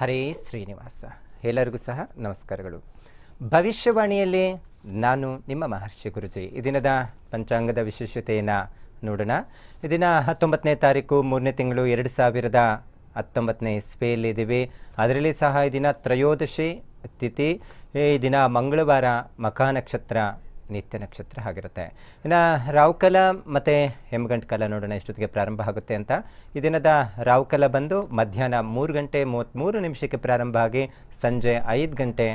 ಹರೇ ಶ್ರೀನಿವಾಸ. ಎಲ್ಲರಿಗೂ ಸಹ ನಮಸ್ಕಾರಗಳು. ಭವಿಷ್ಯವಾಣಿಯಲ್ಲಿ ನಾನು ನಿಮ್ಮ ಮಹರ್ಷಿ ಗುರುಜಿ. ಈ ದಿನದ ಪಂಚಾಂಗದ ವಿಶೇಷತೆಯನ್ನು ನೋಡೋಣ. ಈ ದಿನ ಹತ್ತೊಂಬತ್ತನೇ ತಾರೀಕು, ಮೂರನೇ ತಿಂಗಳು ಎರಡು ಸಾವಿರದ ಹತ್ತೊಂಬತ್ತನೇ ಇಸ್ಪೆಯಲ್ಲಿದ್ದೀವಿ ಅದರಲ್ಲಿ ಸಹ ಈ ದಿನ ತ್ರಯೋದಶಿ ತಿಥಿ. ಈ ದಿನ ಮಂಗಳವಾರ ಮಖಾ ನಕ್ಷತ್ರ ನಿತ್ಯ ನಕ್ಷತ್ರ ಆಗಿರುತ್ತೆ. ಇನ್ನು ರಾವ್ಕಲ ಮತ್ತು ಹೆಮ್ಗಂಟ್ ಕಾಲ ನೋಡೋಣ ಎಷ್ಟೊತ್ತಿಗೆ ಪ್ರಾರಂಭ ಆಗುತ್ತೆ ಅಂತ. ಈ ದಿನದ ರಾವ್ಕಲ ಬಂದು ಮಧ್ಯಾಹ್ನ ಮೂರು ಗಂಟೆ ಮೂವತ್ತ್ಮೂರು ನಿಮಿಷಕ್ಕೆ ಪ್ರಾರಂಭ ಆಗಿ ಸಂಜೆ ಐದು ಗಂಟೆ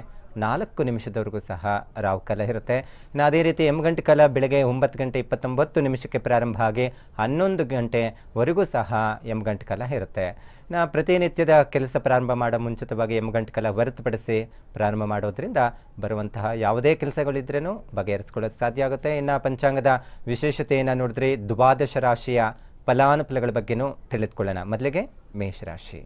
ನಾಲ್ಕು ನಿಮಿಷದವರೆಗೂ ಸಹ ರಾವ್ಕಲ ಇರುತ್ತೆ. ಇನ್ನು ಅದೇ ರೀತಿ ಎಮ್ಗಂಟೆ ಕಾಲ ಬೆಳಗ್ಗೆ ಒಂಬತ್ತು ಗಂಟೆ ಇಪ್ಪತ್ತೊಂಬತ್ತು ನಿಮಿಷಕ್ಕೆ ಪ್ರಾರಂಭ ಆಗಿ ಹನ್ನೊಂದು ಗಂಟೆವರೆಗೂ ಸಹ ಎಮ್ಗಂಟೆ ಕಾಲ ಇರುತ್ತೆ. ಇನ್ನು ಪ್ರತಿನಿತ್ಯದ ಕೆಲಸ ಪ್ರಾರಂಭ ಮಾಡೋ ಮುಂಚಿತವಾಗಿ ಎಮ್ಗಂಟೆ ಕಾಲ ಹೊರತುಪಡಿಸಿ ಪ್ರಾರಂಭ ಮಾಡೋದ್ರಿಂದ ಬರುವಂತಹ ಯಾವುದೇ ಕೆಲಸಗಳಿದ್ರೂ ಬಗೆಹರಿಸ್ಕೊಳ್ಳೋದು ಸಾಧ್ಯ ಆಗುತ್ತೆ. ಇನ್ನು ಪಂಚಾಂಗದ ವಿಶೇಷತೆಯನ್ನು ನೋಡಿದ್ರೆ ದ್ವಾದಶ ರಾಶಿಯ ಫಲಾನುಫಲಗಳ ಬಗ್ಗೆನೂ ತಿಳಿದುಕೊಳ್ಳೋಣ. ಮೊದಲಿಗೆ ಮೇಷರಾಶಿ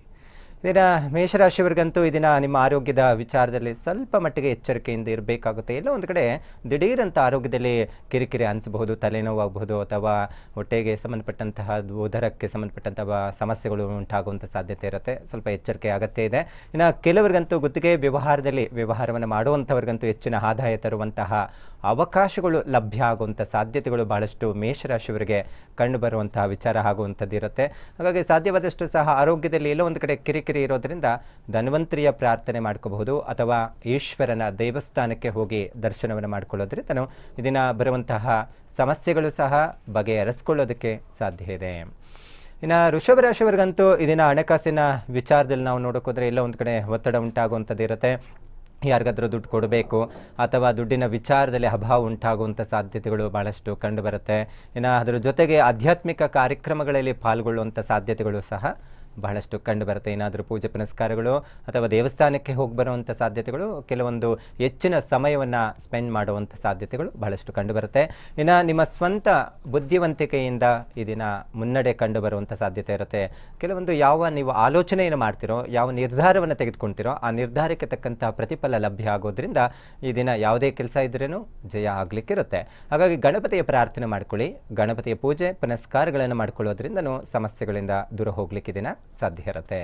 ಇದರ ಮೇಷರಾಶಿಯವರಿಗಂತೂ ದಿನ ನಿಮ್ಮ ಆರೋಗ್ಯದ ವಿಚಾರದಲ್ಲಿ ಸ್ವಲ್ಪ ಮಟ್ಟಿಗೆ ಎಚ್ಚರಿಕೆಯಿಂದ ಇರಬೇಕಾಗುತ್ತೆ. ಎಲ್ಲೋ ಒಂದು ಕಡೆ ದಿಢೀರಂಥ ಆರೋಗ್ಯದಲ್ಲಿ ಕಿರಿಕಿರಿ ಅನಿಸಬಹುದು, ತಲೆನೋವು ಆಗಬಹುದು ಅಥವಾ ಹೊಟ್ಟೆಗೆ ಸಂಬಂಧಪಟ್ಟಂತಹ ಉದರಕ್ಕೆ ಸಂಬಂಧಪಟ್ಟಂತಹ ಸಮಸ್ಯೆಗಳು ಉಂಟಾಗುವಂಥ ಸಾಧ್ಯತೆ ಇರುತ್ತೆ. ಸ್ವಲ್ಪ ಎಚ್ಚರಿಕೆ ಅಗತ್ಯ ಇದೆ. ಇನ್ನು ಕೆಲವರಿಗಂತೂ ಗುತ್ತಿಗೆ ವ್ಯವಹಾರದಲ್ಲಿ ವ್ಯವಹಾರವನ್ನು ಮಾಡುವಂಥವ್ರಿಗಂತೂ ಹೆಚ್ಚಿನ ಆದಾಯ ತರುವಂತಹ ಅವಕಾಶಗಳು ಲಭ್ಯ ಆಗುವಂಥ ಸಾಧ್ಯತೆಗಳು ಬಹಳಷ್ಟು ಮೇಷರಾಶಿಯವರಿಗೆ ಕಂಡು ಬರುವಂತಹ ವಿಚಾರ ಆಗುವಂಥದ್ದು ಇರುತ್ತೆ ಹಾಗಾಗಿ ಸಾಧ್ಯವಾದಷ್ಟು ಸಹ ಆರೋಗ್ಯದಲ್ಲಿ ಎಲ್ಲೋ ಒಂದು ಕಡೆ ಕಿರಿಕಿರಿ ಇರೋದರಿಂದ ಧನ್ವಂತರಿಯ ಪ್ರಾರ್ಥನೆ ಮಾಡ್ಕೋಬಹುದು ಅಥವಾ ಈಶ್ವರನ ದೇವಸ್ಥಾನಕ್ಕೆ ಹೋಗಿ ದರ್ಶನವನ್ನು ಮಾಡ್ಕೊಳ್ಳೋದ್ರಿಂದ ಇದನ್ನು ಬರುವಂತಹ ಸಮಸ್ಯೆಗಳು ಸಹ ಬಗೆಹರಿಸ್ಕೊಳ್ಳೋದಕ್ಕೆ ಸಾಧ್ಯ ಇದೆ. ಇನ್ನು ಋಷಭ ರಾಶಿಯವರಿಗಂತೂ ಇದನ್ನ ಹಣಕಾಸಿನ ವಿಚಾರದಲ್ಲಿ ನಾವು ನೋಡೋಕೋದ್ರೆ ಎಲ್ಲ ಒಂದು ಕಡೆ ಒತ್ತಡ ಉಂಟಾಗುವಂಥದ್ದು ಇರುತ್ತೆ. ಯಾರಿಗಾದರೂ ದುಡ್ಡು ಕೊಡಬೇಕು ಅಥವಾ ದುಡ್ಡಿನ ವಿಚಾರದಲ್ಲಿ ಅಭಾವ ಉಂಟಾಗುವಂಥ ಸಾಧ್ಯತೆಗಳು ಭಾಳಷ್ಟು ಕಂಡುಬರುತ್ತೆ. ಇನ್ನು ಅದರ ಜೊತೆಗೆ ಆಧ್ಯಾತ್ಮಿಕ ಕಾರ್ಯಕ್ರಮಗಳಲ್ಲಿ ಪಾಲ್ಗೊಳ್ಳುವಂಥ ಸಾಧ್ಯತೆಗಳು ಸಹ ಬಹಳಷ್ಟು ಕಂಡು ಬರುತ್ತೆ. ಏನಾದರೂ ಪೂಜೆ ಪುನಸ್ಕಾರಗಳು ಅಥವಾ ದೇವಸ್ಥಾನಕ್ಕೆ ಹೋಗಿ ಬರುವಂಥ ಸಾಧ್ಯತೆಗಳು, ಕೆಲವೊಂದು ಹೆಚ್ಚಿನ ಸಮಯವನ್ನು ಸ್ಪೆಂಡ್ ಮಾಡುವಂಥ ಸಾಧ್ಯತೆಗಳು ಬಹಳಷ್ಟು ಕಂಡುಬರುತ್ತೆ ಇನ್ನು ನಿಮ್ಮ ಸ್ವಂತ ಬುದ್ಧಿವಂತಿಕೆಯಿಂದ ಈ ದಿನ ಮುನ್ನಡೆ ಕಂಡು ಬರುವಂಥ ಸಾಧ್ಯತೆ ಇರುತ್ತೆ. ಕೆಲವೊಂದು ಯಾವ ನೀವು ಆಲೋಚನೆಯನ್ನು ಮಾಡ್ತಿರೋ, ಯಾವ ನಿರ್ಧಾರವನ್ನು ತೆಗೆದುಕೊಳ್ತಿರೋ, ಆ ನಿರ್ಧಾರಕ್ಕೆ ತಕ್ಕಂತಹ ಪ್ರತಿಫಲ ಲಭ್ಯ ಆಗೋದ್ರಿಂದ ಈ ದಿನ ಯಾವುದೇ ಕೆಲಸ ಇದ್ರೂ ಜಯ ಆಗಲಿಕ್ಕಿರುತ್ತೆ. ಹಾಗಾಗಿ ಗಣಪತಿಯ ಪ್ರಾರ್ಥನೆ ಮಾಡ್ಕೊಳ್ಳಿ. ಗಣಪತಿಯ ಪೂಜೆ ಪುನಸ್ಕಾರಗಳನ್ನು ಮಾಡ್ಕೊಳ್ಳೋದ್ರಿಂದನೂ ಸಮಸ್ಯೆಗಳಿಂದ ದೂರ ಹೋಗ್ಲಿಕ್ಕೆ ದಿನ ಸಾಧ್ಯ ಇರುತ್ತೆ.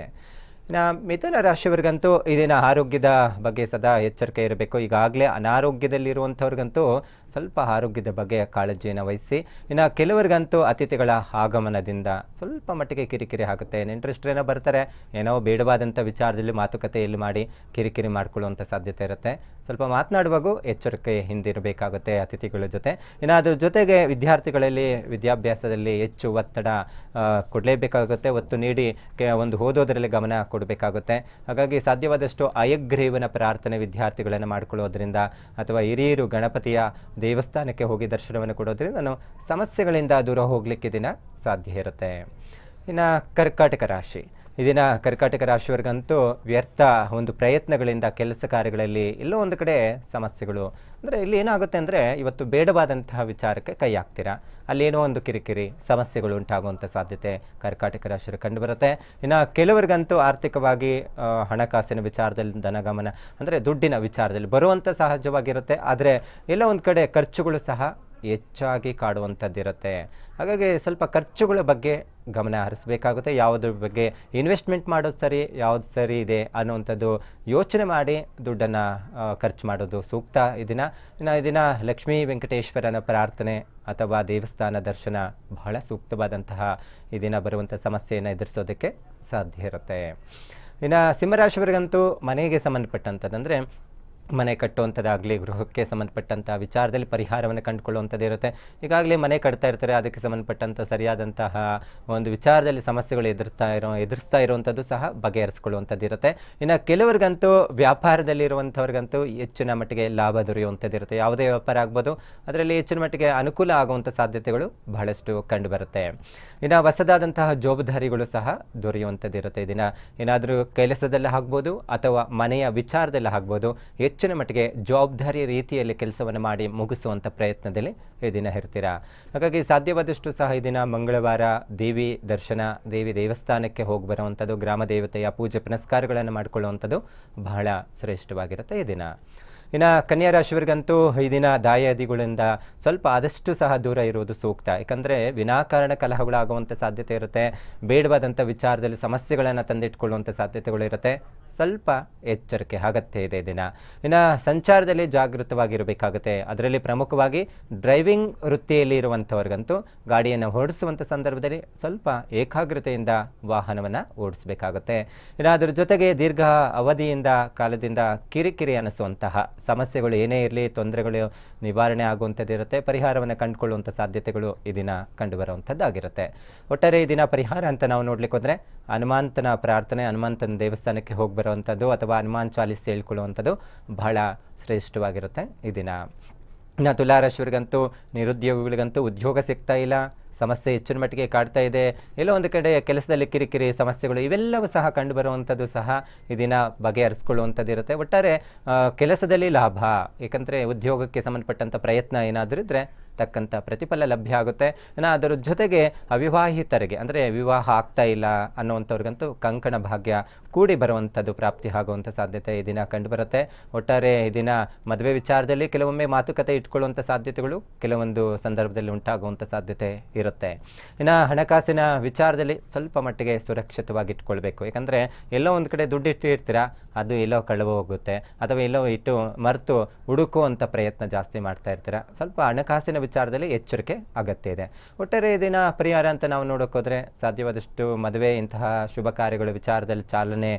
ಮಿಥುನ ರಾಶಿಯವರಿಗಂತೂ ಈ ಆರೋಗ್ಯದ ಬಗ್ಗೆ ಸದಾ ಎಚ್ಚರಿಕೆ ಇರಬೇಕು. ಈಗಾಗಲೇ ಅನಾರೋಗ್ಯದಲ್ಲಿರುವಂಥವ್ರಿಗಂತೂ ಸ್ವಲ್ಪ ಆರೋಗ್ಯದ ಬಗ್ಗೆ ಕಾಳಜಿಯನ್ನು ವಹಿಸಿ. ಇನ್ನು ಕೆಲವರಿಗಂತೂ ಅತಿಥಿಗಳ ಆಗಮನದಿಂದ ಸ್ವಲ್ಪ ಮಟ್ಟಿಗೆ ಕಿರಿಕಿರಿ ಆಗುತ್ತೆ. ನೆಂಟರಿಷ್ಟರೇನೋ ಬರ್ತಾರೆ, ಏನೋ ಬೇಡವಾದಂಥ ವಿಚಾರದಲ್ಲಿ ಮಾತುಕತೆಯಲ್ಲಿ ಮಾಡಿ ಕಿರಿಕಿರಿ ಮಾಡ್ಕೊಳ್ಳುವಂಥ ಸಾಧ್ಯತೆ ಇರುತ್ತೆ. ಸ್ವಲ್ಪ ಮಾತನಾಡುವಾಗೂ ಎಚ್ಚರಿಕೆ ಹಿಂದಿರಬೇಕಾಗುತ್ತೆ ಅತಿಥಿಗಳ ಜೊತೆ. ಇನ್ನು ಅದ್ರ ಜೊತೆಗೆ ವಿದ್ಯಾರ್ಥಿಗಳಲ್ಲಿ ವಿದ್ಯಾಭ್ಯಾಸದಲ್ಲಿ ಹೆಚ್ಚು ಒತ್ತಡ ಕೊಡಲೇಬೇಕಾಗುತ್ತೆ. ಒತ್ತು ನೀಡಿ ಒಂದು ಓದೋದರಲ್ಲಿ ಗಮನ ಕೊಡಬೇಕಾಗುತ್ತೆ. ಹಾಗಾಗಿ ಸಾಧ್ಯವಾದಷ್ಟು ಅಯಗ್ರೀವನ ಪ್ರಾರ್ಥನೆ ವಿದ್ಯಾರ್ಥಿಗಳನ್ನು ಮಾಡಿಕೊಳ್ಳೋದ್ರಿಂದ ಅಥವಾ ಹಿರಿಯರು ಗಣಪತಿಯ ದೇವಸ್ಥಾನಕ್ಕೆ ಹೋಗಿ ದರ್ಶನವನ್ನು ಕೊಡೋದ್ರಿಂದ ನಾನು ಸಮಸ್ಯೆಗಳಿಂದ ದೂರ ಹೋಗಲಿಕ್ಕೆ ದಿನ ಸಾಧ್ಯ ಇರುತ್ತೆ. ಇನ್ನು ಕರ್ಕಾಟಕ ರಾಶಿ. ಇದನ್ನ ಕರ್ಕಾಟಕ ರಾಶಿಯವರಿಗಂತೂ ವ್ಯರ್ಥ ಒಂದು ಪ್ರಯತ್ನಗಳಿಂದ ಕೆಲಸ ಕಾರ್ಯಗಳಲ್ಲಿ ಎಲ್ಲೋ ಒಂದು ಕಡೆ ಸಮಸ್ಯೆಗಳು. ಅಂದರೆ ಇಲ್ಲಿ ಏನಾಗುತ್ತೆ ಅಂದರೆ ಇವತ್ತು ಬೇಡವಾದಂತಹ ವಿಚಾರಕ್ಕೆ ಕೈ ಹಾಕ್ತೀರಾ? ಅಲ್ಲೇನೋ ಒಂದು ಕಿರಿಕಿರಿ, ಸಮಸ್ಯೆಗಳು ಉಂಟಾಗುವಂಥ ಸಾಧ್ಯತೆ ಕರ್ಕಾಟಕ ರಾಶಿಯರು ಕಂಡುಬರುತ್ತೆ. ಇನ್ನು ಕೆಲವರಿಗಂತೂ ಆರ್ಥಿಕವಾಗಿ ಹಣಕಾಸಿನ ವಿಚಾರದಲ್ಲಿ ಧನಗಮನ ಅಂದರೆ ದುಡ್ಡಿನ ವಿಚಾರದಲ್ಲಿ ಬರುವಂಥ ಸಹಜವಾಗಿರುತ್ತೆ. ಆದರೆ ಎಲ್ಲ ಒಂದು ಕಡೆ ಖರ್ಚುಗಳು ಸಹ ಹೆಚ್ಚಾಗಿ ಕಾಡುವಂಥದ್ದಿರುತ್ತೆ. ಹಾಗಾಗಿ ಸ್ವಲ್ಪ ಖರ್ಚುಗಳ ಬಗ್ಗೆ ಗಮನ ಹರಿಸಬೇಕಾಗುತ್ತೆ. ಯಾವುದ್ರ ಬಗ್ಗೆ ಇನ್ವೆಸ್ಟ್ಮೆಂಟ್ ಮಾಡೋದು ಸರಿ, ಯಾವುದು ಸರಿ ಇದೆ ಅನ್ನುವಂಥದ್ದು ಯೋಚನೆ ಮಾಡಿ ದುಡ್ಡನ್ನು ಖರ್ಚು ಮಾಡೋದು ಸೂಕ್ತ ಇದನ್ನು ಇನ್ನು ಇದನ್ನ ಲಕ್ಷ್ಮೀ ವೆಂಕಟೇಶ್ವರನ ಪ್ರಾರ್ಥನೆ ಅಥವಾ ದೇವಸ್ಥಾನ ದರ್ಶನ ಬಹಳ ಸೂಕ್ತವಾದಂತಹ ಇದನ್ನು ದಿನ ಬರುವಂಥ ಸಮಸ್ಯೆಯನ್ನು ಎದುರಿಸೋದಕ್ಕೆ ಸಾಧ್ಯ ಇರುತ್ತೆ. ಇನ್ನು ಸಿಂಹರಾಶಿಯವರಿಗಂತೂ ಮನೆಗೆ ಸಂಬಂಧಪಟ್ಟಂಥದ್ದು ಮನೆ ಕಟ್ಟುವಂಥದ್ದಾಗಲಿ, ಗೃಹಕ್ಕೆ ಸಂಬಂಧಪಟ್ಟಂಥ ವಿಚಾರದಲ್ಲಿ ಪರಿಹಾರವನ್ನು ಕಂಡುಕೊಳ್ಳುವಂಥದ್ದು ಇರುತ್ತೆ. ಈಗಾಗಲೇ ಮನೆ ಕಟ್ತಾ ಇರ್ತಾರೆ, ಅದಕ್ಕೆ ಸಂಬಂಧಪಟ್ಟಂಥ ಸರಿಯಾದಂತಹ ಒಂದು ವಿಚಾರದಲ್ಲಿ ಸಮಸ್ಯೆಗಳು ಎದುರ್ತಾ ಇರೋ, ಎದುರಿಸ್ತಾ ಇರುವಂಥದ್ದು ಸಹ ಬಗೆಹರಿಸ್ಕೊಳ್ಳುವಂಥದ್ದು ಇರುತ್ತೆ. ಇನ್ನು ಕೆಲವರಿಗಂತೂ ವ್ಯಾಪಾರದಲ್ಲಿರುವಂಥವ್ರಿಗಂತೂ ಹೆಚ್ಚಿನ ಮಟ್ಟಿಗೆ ಲಾಭ ದೊರೆಯುವಂಥದ್ದು ಇರುತ್ತೆ. ಯಾವುದೇ ವ್ಯಾಪಾರ ಆಗ್ಬೋದು, ಅದರಲ್ಲಿ ಹೆಚ್ಚಿನ ಮಟ್ಟಿಗೆ ಅನುಕೂಲ ಆಗುವಂಥ ಸಾಧ್ಯತೆಗಳು ಬಹಳಷ್ಟು ಕಂಡುಬರುತ್ತೆ. ಇನ್ನು ಹೊಸದಾದಂತಹ ಜವಾಬ್ದಾರಿಗಳು ಸಹ ದೊರೆಯುವಂಥದ್ದು ಇರುತ್ತೆ. ಇದನ್ನು ಏನಾದರೂ ಕೆಲಸದಲ್ಲಿ ಆಗ್ಬೋದು ಅಥವಾ ಮನೆಯ ವಿಚಾರದಲ್ಲಿ ಆಗ್ಬೋದು ಹೆಚ್ಚಿನ ಮಟ್ಟಿಗೆ ಜವಾಬ್ದಾರಿ ರೀತಿಯಲ್ಲಿ ಕೆಲಸವನ್ನು ಮಾಡಿ ಮುಗಿಸುವಂಥ ಪ್ರಯತ್ನದಲ್ಲಿ ಈ ದಿನ ಇರ್ತೀರಾ? ಹಾಗಾಗಿ ಸಾಧ್ಯವಾದಷ್ಟು ಸಹ ಈ ದಿನ ಮಂಗಳವಾರ ದೇವಿ ದರ್ಶನ, ದೇವಿ ದೇವಸ್ಥಾನಕ್ಕೆ ಹೋಗಿ ಬರುವಂಥದ್ದು ಗ್ರಾಮ ದೇವತೆಯ ಪೂಜೆ ಪುನಸ್ಕಾರಗಳನ್ನು ಮಾಡಿಕೊಳ್ಳುವಂಥದ್ದು ಬಹಳ ಶ್ರೇಷ್ಠವಾಗಿರುತ್ತೆ ಈ ದಿನ. ಇನ್ನು ಕನ್ಯಾ ರಾಶಿಯವರಿಗಂತೂ ಈ ದಿನ ದಾಯಾದಿಗಳಿಂದ ಸ್ವಲ್ಪ ಆದಷ್ಟು ಸಹ ದೂರ ಇರುವುದು ಸೂಕ್ತ. ಯಾಕಂದರೆ ವಿನಾಕಾರಣ ಕಲಹಗಳಾಗುವಂಥ ಸಾಧ್ಯತೆ ಇರುತ್ತೆ. ಬೇಡವಾದಂಥ ವಿಚಾರದಲ್ಲಿ ಸಮಸ್ಯೆಗಳನ್ನು ತಂದಿಟ್ಕೊಳ್ಳುವಂಥ ಸಾಧ್ಯತೆಗಳು ಇರುತ್ತೆ ಸ್ವಲ್ಪ ಎಚ್ಚರಿಕೆ, ಅಗತ್ಯ ಇದೆ ದಿನ. ಇನ್ನು ಸಂಚಾರದಲ್ಲಿ ಜಾಗೃತವಾಗಿರಬೇಕಾಗುತ್ತೆ. ಅದರಲ್ಲಿ ಪ್ರಮುಖವಾಗಿ ಡ್ರೈವಿಂಗ್ ವೃತ್ತಿಯಲ್ಲಿ ಇರುವಂಥವ್ರಿಗಂತೂ ಗಾಡಿಯನ್ನು ಓಡಿಸುವಂಥ ಸಂದರ್ಭದಲ್ಲಿ ಸ್ವಲ್ಪ ಏಕಾಗ್ರತೆಯಿಂದ ವಾಹನವನ್ನು ಓಡಿಸಬೇಕಾಗುತ್ತೆ. ಇನ್ನು ಅದರ ಜೊತೆಗೆ ದೀರ್ಘ ಅವಧಿಯಿಂದ, ಕಾಲದಿಂದ ಕಿರಿಕಿರಿ ಅನಿಸುವಂತಹ ಸಮಸ್ಯೆಗಳು ಏನೇ ಇರಲಿ, ತೊಂದರೆಗಳು ನಿವಾರಣೆ ಆಗುವಂಥದ್ದಿರುತ್ತೆ ಪರಿಹಾರವನ್ನು ಕಂಡುಕೊಳ್ಳುವಂಥ ಸಾಧ್ಯತೆಗಳು ಈ ದಿನ ಕಂಡುಬರುವಂಥದ್ದಾಗಿರುತ್ತೆ. ಒಟ್ಟಾರೆ ಈ ದಿನ ಪರಿಹಾರ ಅಂತ ನಾವು ನೋಡ್ಲಿಕ್ಕೆ ಹೋದರೆ ಹನುಮಂತನ ಪ್ರಾರ್ಥನೆ, ಹನುಮಂತನ ದೇವಸ್ಥಾನಕ್ಕೆ ಹೋಗಿ ಬರುವಂಥದ್ದು ಅಥವಾ ಹನುಮಾನ್ ಚಾಲಿಸ್ ಹೇಳ್ಕೊಳ್ಳುವಂಥದ್ದು ಬಹಳ ಶ್ರೇಷ್ಠವಾಗಿರುತ್ತೆ ಈ ದಿನ. ಇನ್ನು ತುಲಾರಾಶಿಯವರಿಗಂತೂ, ನಿರುದ್ಯೋಗಿಗಳಿಗಂತೂ ಉದ್ಯೋಗ ಸಿಗ್ತಾ ಇಲ್ಲ, ಸಮಸ್ಯೆ ಹೆಚ್ಚಿನ ಮಟ್ಟಿಗೆ ಕಾಡ್ತಾ ಇದೆ, ಎಲ್ಲೋ ಒಂದು ಕಡೆ ಕೆಲಸದಲ್ಲಿ ಕಿರಿಕಿರಿ, ಸಮಸ್ಯೆಗಳು ಇವೆಲ್ಲವೂ ಸಹ ಕಂಡುಬರುವಂಥದ್ದು ಸಹ ಈ ದಿನ ಬಗೆಹರಿಸ್ಕೊಳ್ಳುವಂಥದ್ದು ಇರುತ್ತೆ. ಒಟ್ಟಾರೆ ಕೆಲಸದಲ್ಲಿ ಲಾಭ, ಏಕೆಂದರೆ ಉದ್ಯೋಗಕ್ಕೆ ಸಂಬಂಧಪಟ್ಟಂಥ ಪ್ರಯತ್ನ ಏನಾದರೂ ಇದ್ದರೆ ತಕ್ಕಂಥ ಪ್ರತಿಫಲ ಲಭ್ಯ ಆಗುತ್ತೆ. ಇನ್ನು ಅದರ ಜೊತೆಗೆ ಅವಿವಾಹಿತರಿಗೆ, ಅಂದರೆ ವಿವಾಹ ಆಗ್ತಾ ಇಲ್ಲ ಅನ್ನೋವಂಥವ್ರಿಗಂತೂ ಕಂಕಣ ಭಾಗ್ಯ ಕೂಡಿ ಬರುವಂಥದ್ದು ಪ್ರಾಪ್ತಿ ಆಗುವಂಥ ಸಾಧ್ಯತೆ ಈ ದಿನ ಕಂಡುಬರುತ್ತೆ. ಒಟ್ಟಾರೆ ಈ ದಿನ ಮದುವೆ ವಿಚಾರದಲ್ಲಿ ಕೆಲವೊಮ್ಮೆ ಮಾತುಕತೆ ಇಟ್ಕೊಳ್ಳುವಂಥ ಸಾಧ್ಯತೆಗಳು ಕೆಲವೊಂದು ಸಂದರ್ಭದಲ್ಲಿ ಉಂಟಾಗುವಂಥ ಸಾಧ್ಯತೆ ಇರುತ್ತೆ. ಇನ್ನು ಹಣಕಾಸಿನ ವಿಚಾರದಲ್ಲಿ ಸ್ವಲ್ಪ ಮಟ್ಟಿಗೆ ಸುರಕ್ಷಿತವಾಗಿ ಇಟ್ಕೊಳ್ಬೇಕು ಯಾಕಂದರೆ ಎಲ್ಲೋ ಒಂದು ಕಡೆ ದುಡ್ಡು ಇಟ್ಟಿರ್ತೀರಾ, ಅದು ಎಲ್ಲೋ ಕಳವು ಹೋಗುತ್ತೆ. ಅಥವಾ ಎಲ್ಲೋ ಇಟ್ಟು ಮರೆತು ಹುಡುಕುವಂಥ ಪ್ರಯತ್ನ ಜಾಸ್ತಿ ಮಾಡ್ತಾ ಇರ್ತೀರ. ಸ್ವಲ್ಪ ಹಣಕಾಸಿನ ವಿಚಾರದಲ್ಲಿ ಎಚ್ಚರಿಕೆ ಅಗತ್ಯ ಇದೆ. ಒಟ್ಟಾರೆ ದಿನ ಪರಿಹಾರ ಅಂತ ನಾವು ನೋಡೋಕ್ಕೋದ್ರೆ ಸಾಧ್ಯವಾದಷ್ಟು ಮದುವೆ ಇಂತಹ ಶುಭ ಕಾರ್ಯಗಳ ವಿಚಾರದಲ್ಲಿ ಚಾಲನೆ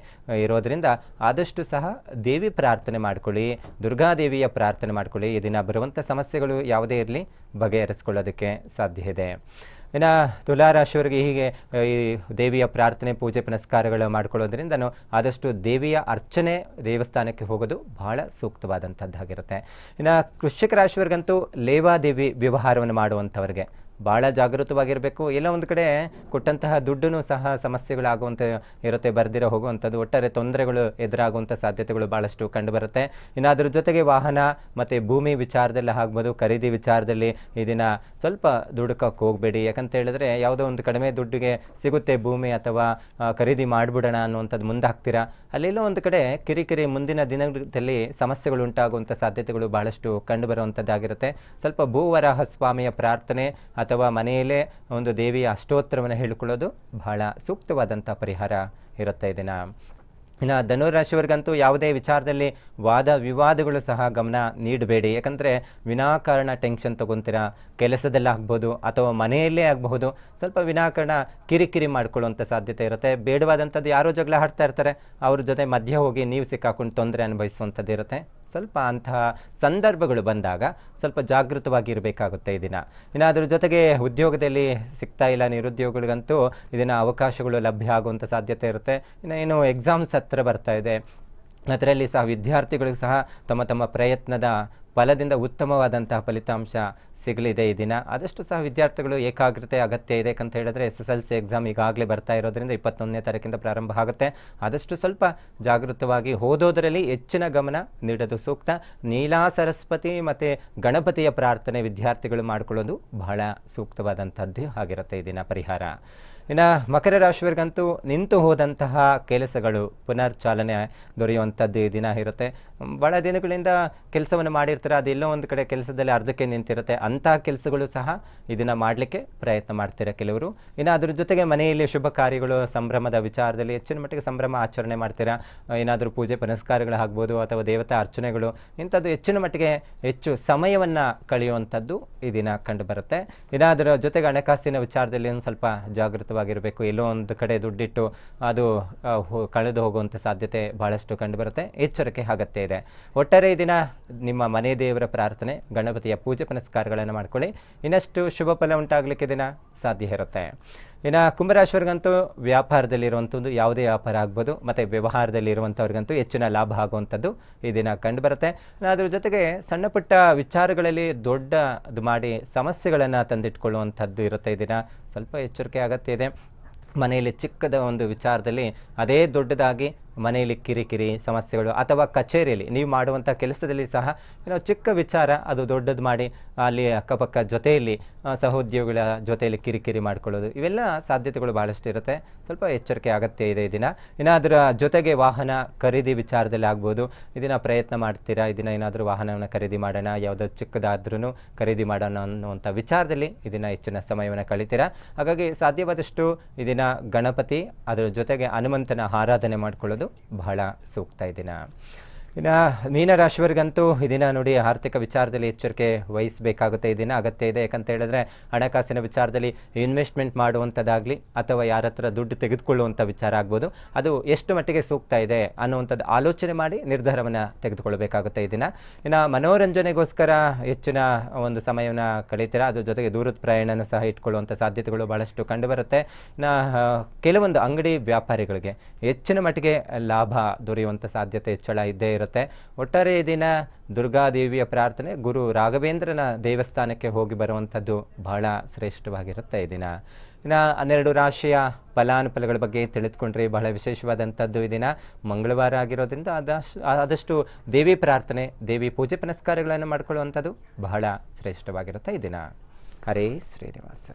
ಇರೋದ್ರಿಂದ ಆದಷ್ಟು ಸಹ ದೇವಿ ಪ್ರಾರ್ಥನೆ ಮಾಡ್ಕೊಳ್ಳಿ ದುರ್ಗಾದೇವಿಯ ಪ್ರಾರ್ಥನೆ ಮಾಡ್ಕೊಳ್ಳಿ. ಈ ದಿನ ಬರುವಂಥ ಸಮಸ್ಯೆಗಳು ಯಾವುದೇ ಇರಲಿ ಬಗೆಹರಿಸ್ಕೊಳ್ಳೋದಕ್ಕೆ ಸಾಧ್ಯ ಇದೆ. ಇನ್ನು ತುಲಾರಾಶಿಯವರಿಗೆ ಹೀಗೆ ಈ ದೇವಿಯ ಪ್ರಾರ್ಥನೆ, ಪೂಜೆ, ಪುನಸ್ಕಾರಗಳು ಮಾಡಿಕೊಳ್ಳೋದ್ರಿಂದ ಆದಷ್ಟು ದೇವಿಯ ಅರ್ಚನೆ ದೇವಸ್ಥಾನಕ್ಕೆ ಹೋಗೋದು ಬಹಳ ಸೂಕ್ತವಾದಂಥದ್ದಾಗಿರುತ್ತೆ. ಇನ್ನು ಕೃಷಿಕ ರಾಶಿಯವರಿಗಂತೂ ಲೇವಾದೇವಿ ವ್ಯವಹಾರವನ್ನು ಮಾಡುವಂಥವ್ರಿಗೆ ಭಾಳ ಜಾಗೃತವಾಗಿರಬೇಕು. ಎಲ್ಲ ಒಂದು ಕಡೆ ಕೊಟ್ಟಂತಹ ದುಡ್ಡು ಸಹ ಸಮಸ್ಯೆಗಳಾಗುವಂಥ ಇರುತ್ತೆ, ಬರ್ದಿರೋ ಹೋಗುವಂಥದ್ದು. ಒಟ್ಟಾರೆ ತೊಂದರೆಗಳು ಎದುರಾಗುವಂಥ ಸಾಧ್ಯತೆಗಳು ಭಾಳಷ್ಟು ಕಂಡುಬರುತ್ತೆ. ಇನ್ನು ಅದ್ರ ಜೊತೆಗೆ ವಾಹನ ಮತ್ತು ಭೂಮಿ ವಿಚಾರದಲ್ಲಿ ಆಗ್ಬೋದು, ಖರೀದಿ ವಿಚಾರದಲ್ಲಿ ಈ ಸ್ವಲ್ಪ ದುಡುಕಕ್ಕೆ ಹೋಗಬೇಡಿ. ಯಾಕಂತ ಹೇಳಿದ್ರೆ ಯಾವುದೋ ಒಂದು ಕಡಿಮೆ ದುಡ್ಡಿಗೆ ಸಿಗುತ್ತೆ ಭೂಮಿ ಅಥವಾ ಖರೀದಿ ಮಾಡಿಬಿಡೋಣ ಅನ್ನುವಂಥದ್ದು ಮುಂದಾಗ್ತೀರಾ? ಅಲ್ಲೆಲ್ಲೋ ಒಂದು ಕಡೆ ಕಿರಿಕಿರಿ ಮುಂದಿನ ದಿನದಲ್ಲಿ ಸಮಸ್ಯೆಗಳು ಉಂಟಾಗುವಂಥ ಸಾಧ್ಯತೆಗಳು ಭಾಳಷ್ಟು ಕಂಡುಬರುವಂಥದ್ದಾಗಿರುತ್ತೆ. ಸ್ವಲ್ಪ ಭೂವರಾಹ ಸ್ವಾಮಿಯ ಪ್ರಾರ್ಥನೆ ಅಥವಾ ಮನೆಯಲ್ಲೇ ಒಂದು ದೇವಿಯ ಅಷ್ಟೋತ್ತರವನ್ನು ಹೇಳಿಕೊಳ್ಳೋದು ಬಹಳ ಸೂಕ್ತವಾದಂಥ ಪರಿಹಾರ ಇರುತ್ತೆ ಇದನ್ನು ದಿನ. ಇನ್ನು ಧನುರಾಶಿಯವರಿಗಂತೂ ಯಾವುದೇ ವಿಚಾರದಲ್ಲಿ ವಾದ ವಿವಾದಗಳು ಸಹ ಗಮನ ನೀಡಬೇಡಿ. ಯಾಕಂದರೆ ವಿನಾಕಾರಣ ಟೆನ್ಷನ್ ತೊಗೊತೀರಾ? ಕೆಲಸದಲ್ಲಿ ಆಗ್ಬೋದು ಅಥವಾ ಮನೆಯಲ್ಲೇ ಆಗಬಹುದು. ಸ್ವಲ್ಪ ವಿನಾಕಾರಣ ಕಿರಿಕಿರಿ ಮಾಡ್ಕೊಳ್ಳುವಂಥ ಸಾಧ್ಯತೆ ಇರುತ್ತೆ. ಬೇಡವಾದಂಥದ್ದು ಯಾರೋ ಜಗಳ ಆಡ್ತಾ ಇರ್ತಾರೆ. ಅವ್ರ ಜೊತೆ ಮಧ್ಯೆ ಹೋಗಿ ನೀವು ಸಿಕ್ಕಾಕೊಂಡು ತೊಂದರೆ ಅನುಭವಿಸುವಂಥದ್ದು ಇರುತ್ತೆ ಸ್ವಲ್ಪ ಅಂತಹ ಸಂದರ್ಭಗಳು ಬಂದಾಗ ಸ್ವಲ್ಪ ಜಾಗೃತವಾಗಿರಬೇಕಾಗುತ್ತೆ ಈ ದಿನ. ಇನ್ನು ಅದರ ಜೊತೆಗೆ ಉದ್ಯೋಗದಲ್ಲಿ ಸಿಗ್ತಾ ಇಲ್ಲ ನಿರುದ್ಯೋಗಿಗಳಿಗಂತೂ ಇದನ್ನು ಅವಕಾಶಗಳು ಲಭ್ಯ ಆಗುವಂಥ ಸಾಧ್ಯತೆ ಇರುತ್ತೆ. ಇನ್ನು ಏನು ಎಕ್ಸಾಮ್ಸ್ ಹತ್ರ ಬರ್ತಾ ಇದೆ. ಅದರಲ್ಲಿ ಸಹ ವಿದ್ಯಾರ್ಥಿಗಳಿಗೂ ಸಹ ತಮ್ಮ ತಮ್ಮ ಪ್ರಯತ್ನದ ಫಲದಿಂದ ಉತ್ತಮವಾದಂತಹ ಫಲಿತಾಂಶ ಸಿಗಲಿದೆ ಈ ದಿನ. ಆದಷ್ಟು ಸಹ ವಿದ್ಯಾರ್ಥಿಗಳು ಏಕಾಗ್ರತೆ, ಅಗತ್ಯ ಇದೆ ಅಂತ ಹೇಳಿದ್ರೆ S S L C exam ಈಗಾಗಲೇ ಬರ್ತಾ ಇರೋದ್ರಿಂದ ಇಪ್ಪತ್ತೊಂದನೇ ತಾರೀಕಿಂದ ಪ್ರಾರಂಭ ಆಗುತ್ತೆ. ಆದಷ್ಟು ಸ್ವಲ್ಪ ಜಾಗೃತವಾಗಿ ಓದೋದರಲ್ಲಿ ಹೆಚ್ಚಿನ ಗಮನ ನೀಡೋದು ಸೂಕ್ತ. ನೀಲಾ ಸರಸ್ವತಿ ಮತ್ತು ಗಣಪತಿಯ ಪ್ರಾರ್ಥನೆ ವಿದ್ಯಾರ್ಥಿಗಳು ಮಾಡಿಕೊಳ್ಳೋದು ಬಹಳ ಸೂಕ್ತವಾದಂಥದ್ದು. ಆಗಿರುತ್ತೆ ಈ ದಿನ ಪರಿಹಾರ. ಇನ್ನು ಮಕರ ರಾಶಿಯವರಿಗಂತೂ ನಿಂತು ಹೋದಂತಹ ಕೆಲಸಗಳು ಪುನರ್ಚಾಲನೆ ದೊರೆಯುವಂಥದ್ದು ಈ ದಿನ ಇರುತ್ತೆ. ಭಾಳ ದಿನಗಳಿಂದ ಕೆಲಸವನ್ನು ಮಾಡಿರ್ತಾರೆ. ಅದೆಲ್ಲೋ ಒಂದು ಕಡೆ ಕೆಲಸದಲ್ಲಿ ಅರ್ಧಕ್ಕೆ ನಿಂತಿರುತ್ತೆ. ಅಂತಹ ಕೆಲಸಗಳು ಸಹ ಇದನ್ನು ಮಾಡಲಿಕ್ಕೆ ಪ್ರಯತ್ನ ಮಾಡ್ತಾರೆ ಕೆಲವರು? ಇನ್ನು ಅದ್ರ ಜೊತೆಗೆ ಮನೆಯಲ್ಲಿ ಶುಭ ಕಾರ್ಯಗಳು, ಸಂಭ್ರಮದ ವಿಚಾರದಲ್ಲಿ ಹೆಚ್ಚಿನ ಮಟ್ಟಿಗೆ ಸಂಭ್ರಮ ಆಚರಣೆ ಮಾಡ್ತೀರಾ? ಏನಾದರೂ ಪೂಜೆ, ಪುನಸ್ಕಾರಗಳು ಆಗ್ಬೋದು ಅಥವಾ ದೇವತಾ ಅರ್ಚನೆಗಳು, ಇಂಥದ್ದು ಹೆಚ್ಚಿನ ಮಟ್ಟಿಗೆ ಹೆಚ್ಚು ಸಮಯವನ್ನು ಕಳೆಯುವಂಥದ್ದು ಈ ದಿನ ಕಂಡುಬರುತ್ತೆ ಇನ್ನು ಅದರ ಜೊತೆಗೆ ಹಣಕಾಸಿನ ವಿಚಾರದಲ್ಲಿ ಒಂದು ಸ್ವಲ್ಪ ಜಾಗೃತವಾಗಿರಬೇಕು. ಎಲ್ಲೋ ಒಂದು ಕಡೆ ದುಡ್ಡಿಟ್ಟು ಅದು ಕಳೆದು ಹೋಗುವಂಥ ಸಾಧ್ಯತೆ ಭಾಳಷ್ಟು ಕಂಡುಬರುತ್ತೆ ಎಚ್ಚರಿಕೆ ಆಗತ್ತೆ ಇದೆ ಒಟ್ಟಾರೆ ಈ ದಿನ ನಿಮ್ಮ ಮನೆ ದೇವರ ಪ್ರಾರ್ಥನೆ, ಗಣಪತಿಯ ಪೂಜೆ ಪುನಸ್ಕಾರಗಳನ್ನು ಮಾಡ್ಕೊಳ್ಳಿ. ಇನ್ನಷ್ಟು ಶುಭ ಫಲ ಉಂಟಾಗಲಿಕ್ಕೆ ದಿನ ಸಾಧ್ಯ ಇರುತ್ತೆ. ಇನ್ನು ಕುಂಭರಾಶಿಯವರಿಗಂತೂ ವ್ಯಾಪಾರದಲ್ಲಿರುವಂಥದ್ದು ಯಾವುದೇ ವ್ಯಾಪಾರ ಆಗ್ಬೋದು. ಮತ್ತು ವ್ಯವಹಾರದಲ್ಲಿ ಇರುವಂಥವ್ರಿಗಂತೂ ಹೆಚ್ಚಿನ ಲಾಭ ಆಗುವಂಥದ್ದು ಈ ದಿನ ಕಂಡುಬರುತ್ತೆ. ಬರುತ್ತೆ ಅದ್ರ ಜೊತೆಗೆ ಸಣ್ಣ ಪುಟ್ಟ ವಿಚಾರಗಳಲ್ಲಿ ದೊಡ್ಡ ಇದು ಮಾಡಿ ಸಮಸ್ಯೆಗಳನ್ನು ತಂದಿಟ್ಕೊಳ್ಳುವಂಥದ್ದು ಇರುತ್ತೆ ಈ ದಿನ. ಸ್ವಲ್ಪ ಎಚ್ಚರಿಕೆ ಅಗತ್ಯ ಇದೆ. ಮನೆಯಲ್ಲಿ ಚಿಕ್ಕದ ಒಂದು ವಿಚಾರದಲ್ಲಿ ಅದೇ ದೊಡ್ಡದಾಗಿ ಮನೆಯಲ್ಲಿ ಕಿರಿಕಿರಿ, ಸಮಸ್ಯೆಗಳು ಅಥವಾ ಕಚೇರಿಯಲ್ಲಿ ನೀವು ಮಾಡುವಂಥ ಕೆಲಸದಲ್ಲಿ ಸಹ ಏನೋ ಚಿಕ್ಕ ವಿಚಾರ, ಅದು ದೊಡ್ಡದು ಮಾಡಿ, ಅಲ್ಲಿ ಅಕ್ಕಪಕ್ಕ ಜೊತೆಯಲ್ಲಿ ಸಹೋದ್ಯೋಗಿಗಳ ಜೊತೆಯಲ್ಲಿ ಕಿರಿಕಿರಿ ಮಾಡ್ಕೊಳ್ಳೋದು, ಇವೆಲ್ಲ ಸಾಧ್ಯತೆಗಳು ಭಾಳಷ್ಟು ಇರುತ್ತೆ. ಸ್ವಲ್ಪ ಎಚ್ಚರಿಕೆ ಅಗತ್ಯ ಇದೆ ಇದನ್ನು ಅದರ ಜೊತೆಗೆ ವಾಹನ ಖರೀದಿ ವಿಚಾರದಲ್ಲಿ ಆಗ್ಬೋದು. ಇದನ್ನು ಪ್ರಯತ್ನ ಮಾಡ್ತೀರಾ? ಇದನ್ನು ಏನಾದರೂ ವಾಹನವನ್ನು ಖರೀದಿ ಮಾಡೋಣ, ಯಾವುದೋ ಚಿಕ್ಕದಾದ್ರೂ ಖರೀದಿ ಮಾಡೋಣ ಅನ್ನುವಂಥ ವಿಚಾರದಲ್ಲಿ ಇದನ್ನು ಹೆಚ್ಚಿನ ಸಮಯವನ್ನು ಕಳಿತೀರಾ? ಹಾಗಾಗಿ ಸಾಧ್ಯವಾದಷ್ಟು ಇದನ್ನು ಗಣಪತಿ, ಅದರ ಜೊತೆಗೆ ಹನುಮಂತನ ಆರಾಧನೆ ಮಾಡ್ಕೊಳ್ಳೋದು ಬಹಳ ಸೂಕ್ತ ಇದೆ ದಿನ. ಇನ್ನು ಈ ದಿನ ನೋಡಿ ಆರ್ಥಿಕ ವಿಚಾರದಲ್ಲಿ ಎಚ್ಚರಿಕೆ ವಹಿಸಬೇಕಾಗುತ್ತೆ. ಈ ದಿನ ಅಗತ್ಯ ಇದೆ. ಯಾಕಂತ ಹೇಳಿದ್ರೆ ಹಣಕಾಸಿನ ವಿಚಾರದಲ್ಲಿ ಇನ್ವೆಸ್ಟ್ಮೆಂಟ್ ಮಾಡುವಂಥದ್ದಾಗಲಿ ಅಥವಾ ಯಾರ ಹತ್ರ ದುಡ್ಡು ತೆಗೆದುಕೊಳ್ಳುವಂಥ ವಿಚಾರ ಆಗ್ಬೋದು. ಅದು ಎಷ್ಟು ಮಟ್ಟಿಗೆ ಸೂಕ್ತ ಇದೆ ಅನ್ನುವಂಥದ್ದು ಆಲೋಚನೆ ಮಾಡಿ ನಿರ್ಧಾರವನ್ನು ತೆಗೆದುಕೊಳ್ಬೇಕಾಗುತ್ತೆ ಇದನ್ನು ದಿನ. ಇನ್ನು ಮನೋರಂಜನೆಗೋಸ್ಕರ ಹೆಚ್ಚಿನ ಒಂದು ಸಮಯವನ್ನು ಕಳೀತೀರಾ? ಅದ್ರ ಜೊತೆಗೆ ದೂರದ ಪ್ರಯಾಣನ ಸಹ ಇಟ್ಕೊಳ್ಳುವಂಥ ಸಾಧ್ಯತೆಗಳು ಬಹಳಷ್ಟು ಕಂಡುಬರುತ್ತೆ. ಇನ್ನು ಕೆಲವೊಂದು ಅಂಗಡಿ ವ್ಯಾಪಾರಿಗಳಿಗೆ ಹೆಚ್ಚಿನ ಮಟ್ಟಿಗೆ ಲಾಭ ದೊರೆಯುವಂಥ ಸಾಧ್ಯತೆ ಹೆಚ್ಚಳ ಇದ್ದೇ ಇರುತ್ತೆ. ಒಟ್ಟಾರೆ ದಿನ ದುರ್ಗಾದೇವಿಯ ಪ್ರಾರ್ಥನೆ, ಗುರು ರಾಘವೇಂದ್ರನ ದೇವಸ್ಥಾನಕ್ಕೆ ಹೋಗಿ ಬರುವಂಥದ್ದು ಬಹಳ ಶ್ರೇಷ್ಠವಾಗಿರುತ್ತೆ ಈ ದಿನ. ಇನ್ನು ಹನ್ನೆರಡು ರಾಶಿಯ ಫಲಾನುಫಲಗಳ ಬಗ್ಗೆ ತಿಳಿದುಕೊಂಡ್ರೆ ಬಹಳ ವಿಶೇಷವಾದಂಥದ್ದು ಈ ದಿನ. ಮಂಗಳವಾರ ಆಗಿರೋದ್ರಿಂದ ಆದಷ್ಟು ಆದಷ್ಟು ದೇವಿ ಪ್ರಾರ್ಥನೆ, ದೇವಿ ಪೂಜೆ ಪುನಸ್ಕಾರಗಳನ್ನು ಮಾಡಿಕೊಳ್ಳುವಂಥದ್ದು ಬಹಳ ಶ್ರೇಷ್ಠವಾಗಿರುತ್ತೆ ಈ ದಿನ. ಹರೇ ಶ್ರೀನಿವಾಸ.